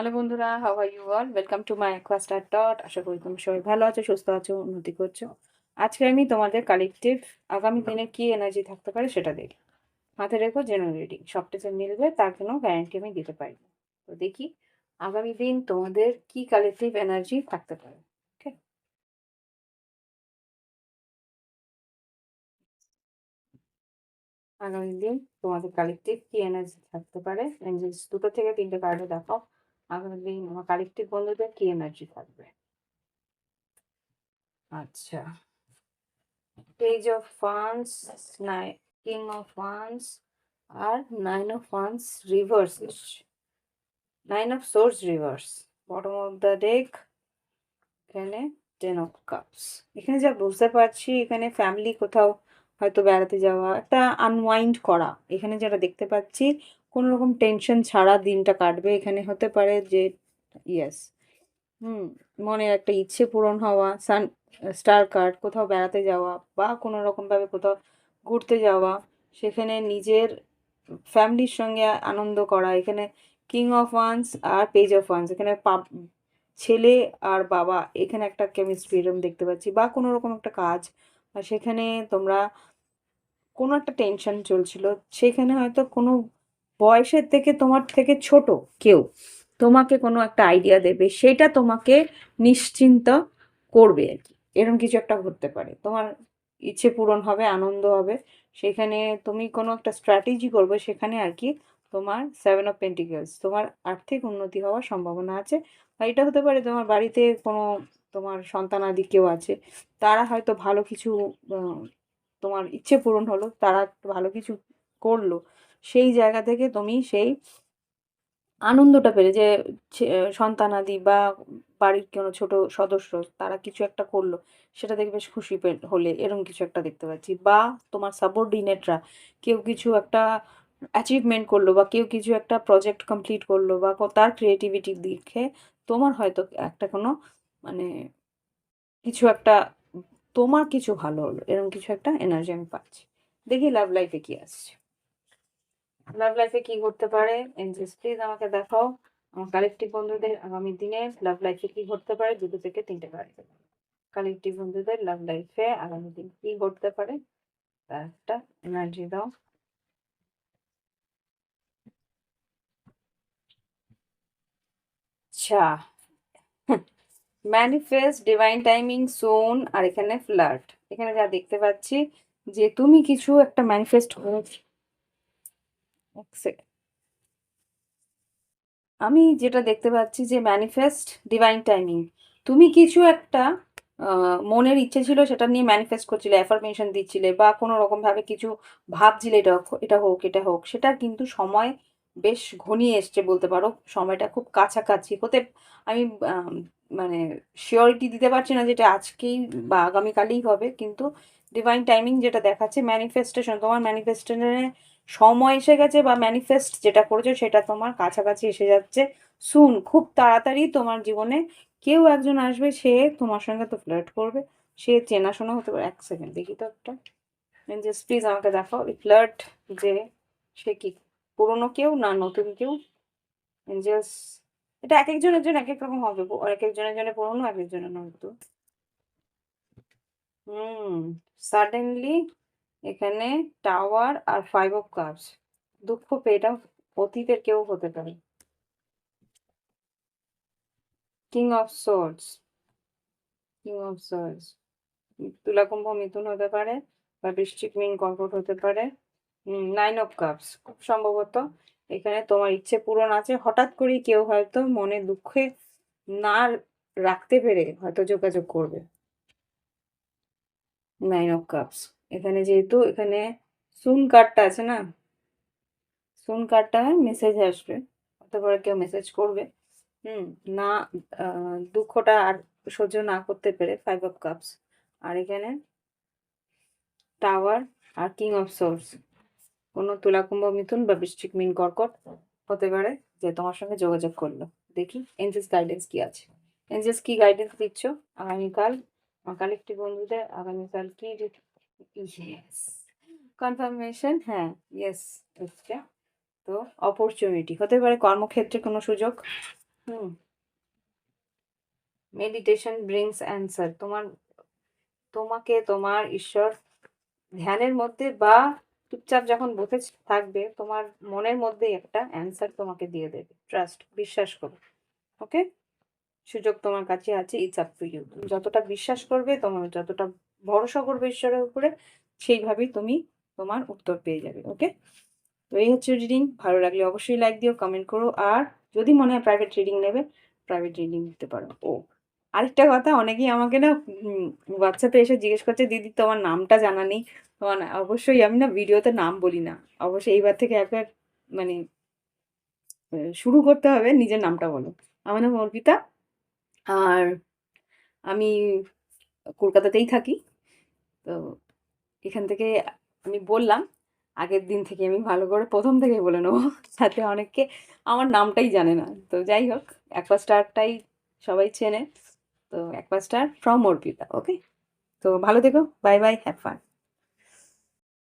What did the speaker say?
Hello বন্ধুরা how are you all welcome to my Aquastar dot আশা করি তুমি সবাই ভালো আছো, সুস্থ আছো, উন্নতি করছ। আজকে আমি তোমাদের কালেকটিভ আগামী দিনে কি এনার্জি থাকতে পারে সেটা দেখি। মাথায় রেখো জেনারেল রিডিং যে মিলবে তার কোনো গ্যারান্টি আমি দিতে পারি তো দেখি, আগামী দিন তোমাদের কি কালেকটিভ এনার্জি থাকতে পারে আগামী দিন তোমাদের কালেকটিভ কি এনার্জি থাকতে পারে? দুটো থেকে তিনটে কার্ডে দেখাও। আগামী আমার কালেকটিভ বন্ধুদের কি এনার্জি থাকবে? আচ্ছা। পেজ অফ ফান্স নাই কিং অফ ফান্স আর nine of funds reverse nine of swords reverse bottom of the deck এখানে টেন অফ কাপস এখানে যা বুঝতে পারছি, এখানে ফ্যামিলি কোথাও হয়তো বেড়াতে যাওয়া, একটা আনওয়াইন্ড করা। এখানে যেটা দেখতে পাচ্ছি কোনো রকম টেনশন ছাড়া দিনটা কাটবে, এখানে হতে পারে যে ইয়েস হুম মনে একটা ইচ্ছে পূরণ হওয়া, সান স্টার কার্ড কোথাও বেড়াতে যাওয়া বা কোনো রকমভাবে কোথাও ঘুরতে যাওয়া, সেখানে নিজের ফ্যামিলির সঙ্গে আনন্দ করা, এখানে কিং অফ ওয়ান্স আর পেজ অফ ওয়ান্স এখানে পাপ ছেলে আর বাবা, এখানে একটা কেমিস্ট্রি এরকম দেখতে পাচ্ছি বা কোনো রকম একটা কাজ, আর সেখানে তোমরা কোনো একটা টেনশন চলছিল, সেখানে হয়তো কোনো বয়সের থেকে তোমার থেকে ছোট কেউ তোমাকে কোনো একটা আইডিয়া দেবে, সেটা তোমাকে নিশ্চিন্ত করবে আর কি। এরকম কিছু একটা ঘটতে পারে। তোমার ইচ্ছে পূরণ হবে, আনন্দ হবে, সেখানে তুমি কোনো একটা স্ট্র্যাটেজি করবে, সেখানে আর কি তোমার সেভেন অফ পেন্টিকেলস তোমার আর্থিক উন্নতি হওয়ার সম্ভাবনা আছে। বা এটা হতে পারে তোমার বাড়িতে কোনো তোমার সন্তানাদি কেউ আছে, তারা হয়তো ভালো কিছু তোমার ইচ্ছে পূরণ হলো, তারা ভালো কিছু করল সেই জায়গা থেকে তুমি সেই আনন্দটা পেলে যে সন্তানাদি বা বাড়ির কোনো ছোট সদস্য তারা কিছু একটা করল, সেটা দেখে বেশ খুশি হলে এরকম কিছু একটা দেখতে পাচ্ছি। বা তোমার সাবঅর্ডিনেটরা কেউ কিছু একটা অ্যাচিভমেন্ট করল বা কেউ কিছু একটা প্রজেক্ট কমপ্লিট করল বা তার ক্রিয়েটিভিটি দেখে তোমার হয়তো একটা কোনো মানে কিছু একটা, তোমার কিছু ভালো হলো এরকম কিছু একটা এনার্জি আমি পাচ্ছি। দেখি লাভ লাইফে কি আসছে। লাভ লাইফে কি ঘটতে পারে? এনজেস প্লিজ আমাকে দেখাও। আমার কালেকটিভ বন্ধুদের আগামী দিনে লাভ লাইফে কি ঘটতে পারে? দুটো থেকে তিনটে কার্ড কালেকটিভ বন্ধুদের লাভ লাইফে আগামী দিন কি ঘটতে পারে? তার একটা এনার্জি দাও। আচ্ছা। ম্যানিফেস্ট ডিভাইন টাইমিং সোন আর এখানে ফ্লার্ট এখানে যা দেখতে পাচ্ছি যে তুমি কিছু একটা ম্যানিফেস্ট করেছ আমি যেটা দেখতে পাচ্ছি যে ম্যানিফেস্ট ডিভাইন টাইমিং তুমি কিছু একটা মনের ইচ্ছে ছিল সেটা নিয়ে ম্যানিফেস্ট করছিলে অ্যাফার্মেশন দিচ্ছিলে বা কোনো রকমভাবে কিছু ভাবছিলে, এটা এটা হোক এটা হোক, সেটা কিন্তু সময় বেশ ঘনিয়ে এসছে বলতে পারো। সময়টা খুব কাছাকাছি। হতে আমি মানে শিওরিটি দিতে পারছি না যেটা আজকেই বা আগামীকালেই হবে, কিন্তু ডিভাইন টাইমিং যেটা দেখাচ্ছে ম্যানিফেস্টেশন তোমার ম্যানিফেস্টেশনে সময় এসে গেছে বা ম্যানিফেস্ট যেটা করেছ সেটা তোমার কাছাকাছি এসে যাচ্ছে সুন খুব তাড়াতাড়ি তোমার জীবনে কেউ একজন আসবে, সে তোমার সঙ্গে তো ফ্লার্ট করবে, সে চেনাশোনা হতে পারে, এক সেকেন্ড দেখি তো একটা। জাস্ট প্লিজ আমাকে এই ফ্লার্ট যে সে কি, পুরনো কেউ না নতুন কেউ? জাস্ট এটা এক একজনের জন্য এক এক রকম হবে এক একজনের জন্য পুরনো এক একজনের নতুন। হুম সাডেনলি এখানে টাওয়ার আর ফাইভ অফ কাপস দুঃখ পেয়েটা অতীতের কেউ হতে পারে। King of swords king of swords তুলাকুম্ভ মিথুন হতে পারে বা বৃষ্টিক মিন কর্কট হতে পারে। নাইন অফ কাপস খুব সম্ভবত এখানে তোমার ইচ্ছে পূরণ আছে। হঠাৎ করেই কেউ হয়তো মনে দুঃখে না রাখতে পেরে হয়তো যোগাযোগ করবে। নাইন অফ কাপস এখানে যেহেতু এখানে সুন কার্ডটা আছে না? সুন কার্ডটা মেসেজ আসবে। হতে পারে কেউ মেসেজ করবে। হুম, না দুঃখটা আর সহ্য না করতে পেরে ফাইভ অফ কাপস আর এখানে টাওয়ার আর কিং অফ সোর্স কোনো তুলাকুম্ভ মিথুন বা বৃষ্টিক মিন কর্কট হতে পারে যে তোমার সঙ্গে যোগাযোগ করল। দেখি এনজেস গাইডেন্স কি আছে? এনজেস কি গাইডেন্স দিচ্ছ? আগামীকাল, আমার একটি বন্ধুদের আগামীকাল কি কনফার্মেশন হ্যাঁ ইয়েস এসছে তো অপরচুনিটি হতে পারে কর্মক্ষেত্রে কোনো সুযোগ? হুম। মেডিটেশন ব্রিংস অ্যান্সার তোমার, তোমাকে তোমার ঈশ্বর ধ্যানের মধ্যে বা চুপচাপ যখন বসে থাকবে, তোমার মনের মধ্যে একটা অ্যান্সার তোমাকে দিয়ে দেবে। ট্রাস্ট বিশ্বাস করো। ওকে সুযোগ তোমার কাছে আছে ইটস আপ টু ইউ তুমি যতটা বিশ্বাস করবে, তোমার যতটা ভরসা করবে ঈশ্বরের উপরে, সেইভাবেই তুমি তোমার উত্তর পেয়ে যাবে। ওকে তো এই হচ্ছে রিডিং ভালো লাগলে অবশ্যই লাইক দিও কমেন্ট করো। আর যদি মনে হয় প্রাইভেট রিডিং নেবে প্রাইভেট রিডিং নিতে পারো। ও আরেকটা কথা, অনেকেই আমাকে না হোয়াটসঅ্যাপে এসে জিজ্ঞেস করছে, দিদি, তোমার নামটা জানা নেই? তোমার অবশ্যই আমি না ভিডিওতে নাম বলি না। অবশ্যই এইবার থেকে একবার মানে শুরু করতে হবে, নিজের নামটা বলো। আমার নাম অর্পিতা, আর আমি কলকাতাতেই থাকি। তো এখান থেকে আমি বললাম, আগের দিন থেকে আমি ভালো করে প্রথম থেকে বলে নেব। যাতে অনেককে আমার নামটাই জানে না। তো যাই হোক অ্যাকোয়া স্টারটাই সবাই চেনে। তো এক পাঁচটা ফ্রম অর্পিতা ওকে তো ভালো থেকো বাই বাই হ্যাভ ফান